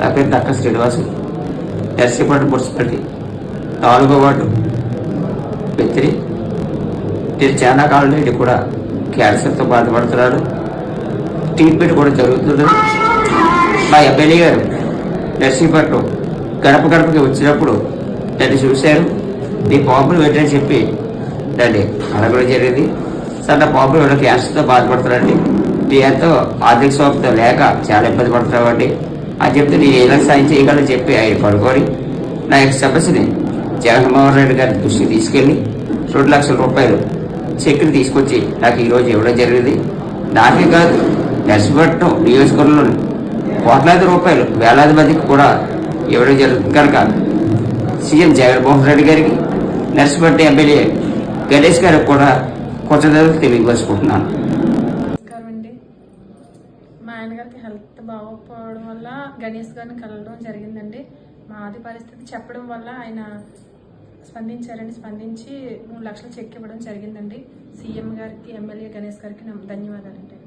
నా పేరు దక్క శ్రీనివాసు. నర్సీపట్నం మున్సిపాలిటీ. నాలుగో వార్డు మిత్రి. నేను చాలా కాలం నుండి కూడా క్యాన్సర్తో బాధపడుతున్నాను. ట్రీట్మెంట్ కూడా జరుగుతుంది మా ఎమ్మెల్యే గారు నర్సీపట్నం గడప గడపకి వచ్చినప్పుడు నన్ను చూశారు. నీ పాపులు పెట్టని చెప్పి నన్ను అడగడం జరిగింది. సార్ నా పాపులు ఎవరో క్యాన్సర్తో బాధపడుతున్నాండి మీ ఎంతో ఆర్థిక సోపత లేక చాలా ఇబ్బంది పడుతున్నామండి. అని చెప్తే నేను ఎలా సాయం చేయగలని చెప్పి ఆయన పడుకొని నా యొక్క సమస్యని జగన్మోహన్ రెడ్డి గారి దృష్టికి తీసుకెళ్ళి రెండు లక్షల రూపాయలు చెక్కులు తీసుకొచ్చి నాకు ఈరోజు ఇవ్వడం జరిగింది. నాకే కాదు నర్సిపట్నం నియోజకవర్గంలో కోట్లాది రూపాయలు వేలాది మందికి కూడా ఇవ్వడం జరుగుతుంది. కనుక సీఎం జగన్మోహన్ రెడ్డి గారికి నర్సిపట్నం ఎమ్మెల్యే గణేష్ గారికి కూడా కృతజ్ఞతలు తెలియపరుచుకుంటున్నాను మా ఆయన గారికి హెల్త్ బాగోకపోవడం వల్ల గణేష్ గారిని కలవడం జరిగిందండి. మాది పరిస్థితి చెప్పడం వల్ల ఆయన స్పందించారండి. స్పందించి మూడు లక్షలు చెక్ ఇవ్వడం జరిగిందండి. సీఎం గారికి ఎమ్మెల్యే గణేష్ గారికి నమ్- ధన్యవాదాలండి.